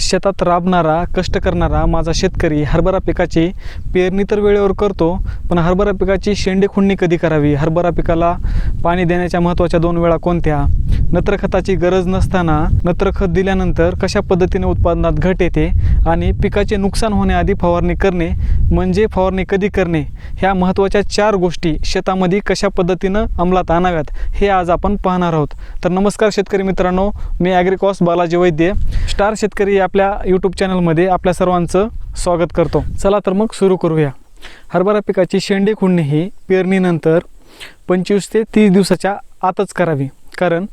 शेतात राबणारा कष्ट करणारा माझा शेतकरी हरभरा पिकाची पेरणी तर वेळेवर करतो पण हरभरा पिकाची शेंडे खुंडणी कधी करावी? हरभरा पिकाला पाणी देण्याच्या महत्त्वाच्या दोन वेळा कोणत्या? नत्र खताची गरज नसताना नत्र खत दिल्यानंतर कशा पद्धतीने उत्पादनात घट येते आणि पिकाचे नुकसान होण्याआधी फवारणी करणे म्हणजे फवारणी कधी करणे? ह्या महत्त्वाच्या चार गोष्टी शेतामध्ये कशा पद्धतीनं अंमलात आणाव्यात हे आज आपण पाहणार आहोत. तर नमस्कार शेतकरी मित्रांनो मी ॲग्रिकॉस बालाजी वैद्य. स्टार शेतकरी आपल्या यूट्यूब चॅनलमध्ये आपल्या सर्वांचं स्वागत करतो. चला तर मग सुरू करूया. हरभरा पिकाची शेंडे खुडणी ही पेरणीनंतर पंचवीस ते तीस दिवसाच्या आतच करावी. कारण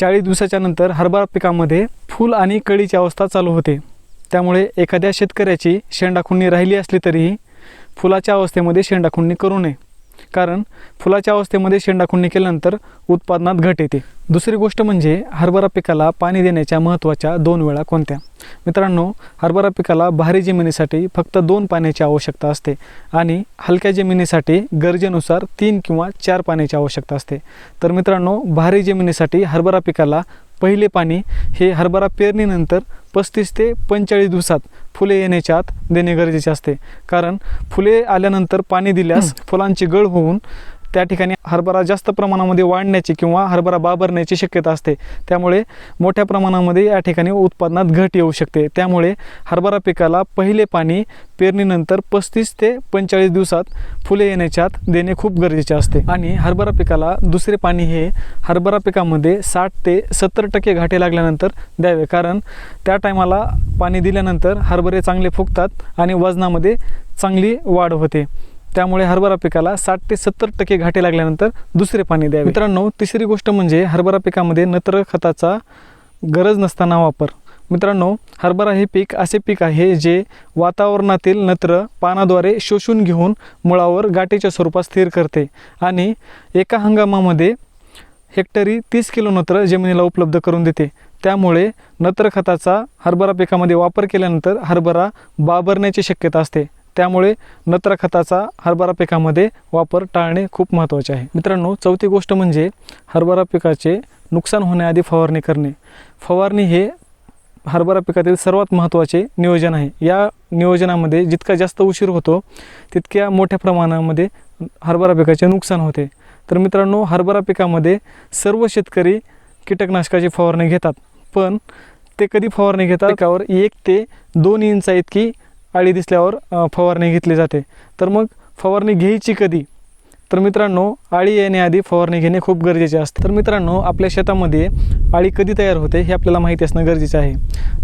चाळीस दिवसाच्या नंतर हरभरा पिकामध्ये फूल आणि कळीची अवस्था चालू होते. त्यामुळे एखाद्या शेतकऱ्याची शेंडाखुंडी राहिली असली तरीही फुलाच्या अवस्थेमध्ये शेंडाखुंडणी करू नये. कारण फुलाच्या अवस्थेमध्ये शेंडाखुंडणी केल्यानंतर उत्पादनात घट येते. दुसरी गोष्ट म्हणजे हरभरा पिकाला पाणी देण्याच्या महत्त्वाच्या दोन वेळा कोणत्या? मित्रांनो हरभरा पिकाला भारी जमिनीसाठी फक्त दोन पाण्याची आवश्यकता असते आणि हलक्या जमिनीसाठी गरजेनुसार तीन किंवा चार पाण्याची आवश्यकता असते. तर मित्रांनो भारी जमिनीसाठी हरभरा पिकाला पहिले पाणी हे हरभरा पेरणीनंतर पस्तीस ते पंचेचाळीस दिवसात फुले येण्याच्या आत देणे गरजेचे असते. कारण फुले आल्यानंतर पाणी दिल्यास फुलांची गळ होऊन त्या ठिकाणी हरभरा जास्त प्रमाणामध्ये वाढण्याची किंवा हरभरा बाबरण्याची शक्यता असते. त्यामुळे मोठ्या प्रमाणामध्ये या ठिकाणी उत्पादनात घट येऊ शकते. त्यामुळे हरभरा पिकाला पहिले पाणी पेरणीनंतर पस्तीस ते पंचेचाळीस दिवसात फुले येण्याच्या आत देणे खूप गरजेचे असते. आणि हरभरा पिकाला दुसरे पाणी हे हरभरा पिकामध्ये साठ ते सत्तर टक्के घाटे लागल्यानंतर द्यावे. कारण त्या टायमाला पाणी दिल्यानंतर हरभरे चांगले फुगतात आणि वजनामध्ये चांगली वाढ होते. त्यामुळे हरभरा पिकाला साठ ते सत्तर टक्के घाटे लागल्यानंतर दुसरे पाणी द्यावे. मित्रांनो तिसरी गोष्ट म्हणजे हरभरा पिकामध्ये नत्र खताचा गरज नसताना वापर. मित्रांनो हरभरा हे पीक असे पीक आहे जे वातावरणातील नत्र पानाद्वारे शोषून घेऊन मुळावर गाठीच्या स्वरूपात स्थिर करते आणि एका हंगामामध्ये हेक्टरी तीस किलो नत्र जमिनीला उपलब्ध करून देते. त्यामुळे नत्र खताचा हरभरा पिकामध्ये वापर केल्यानंतर हरभरा बाबरण्याची शक्यता असते. त्यामुळे नत्र खताचा हरभरा पिकामध्ये वापर टाळणे खूप महत्त्वाचे आहे. मित्रांनो चौथी गोष्ट म्हणजे हरभरा पिकाचे नुकसान होण्याआधी फवारणी करणे. फवारणी हे हरभरा पिकातील सर्वात महत्त्वाचे नियोजन आहे. या नियोजनामध्ये जितका जास्त उशीर होतो तितक्या मोठ्या प्रमाणामध्ये हरभरा पिकाचे नुकसान होते. तर मित्रांनो हरभरा पिकामध्ये सर्व शेतकरी कीटकनाशकाची फवारणी घेतात पण ते कधी फवारणी घेतात? पिकावर एक ते दोन इंचा इतकी अळी दिसल्यावर फवारणी घेतली जाते. तर मग फवारणी घ्यायची कधी? तर मित्रांनो आळी येण्याआधी फवारणी घेणे खूप गरजेचे असते. तर मित्रांनो आपल्या शेतामध्ये आळी कधी तयार होते हे आपल्याला माहिती असणं गरजेचं आहे.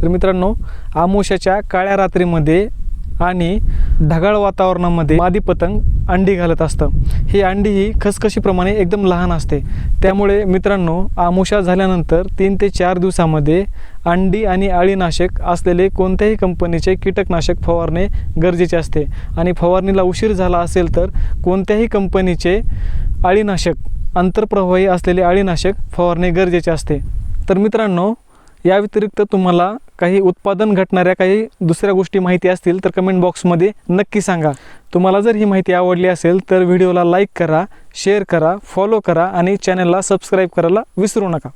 तर मित्रांनो आमोशाच्या काळ्या रात्रीमध्ये आणि ढगाळ वातावरणामध्ये मादी पतंग अंडी घालत असतं. ही अंडी ही खसखशीप्रमाणे एकदम लहान असते. त्यामुळे मित्रांनो आमुषा झाल्यानंतर तीन ते चार दिवसामध्ये अंडी आणि अळीनाशक असलेले कोणत्याही कंपनीचे कीटकनाशक फवारणे गरजेचे असते. आणि फवारणीला उशीर झाला असेल तर कोणत्याही कंपनीचे अळीनाशक आंतरप्रवाही असलेले अळीनाशक फवारणे गरजेचे असते. तर मित्रांनो या व्यतिरिक्त तुम्हाला काही उत्पादन घटणाऱ्या काही दुसऱ्या गोष्टी माहिती असतील तर कमेंट बॉक्समध्ये नक्की सांगा. तुम्हाला जर ही माहिती आवडली असेल तर व्हिडिओला लाईक करा शेअर करा फॉलो करा आणि चॅनलला सबस्क्राईब करायला विसरू नका.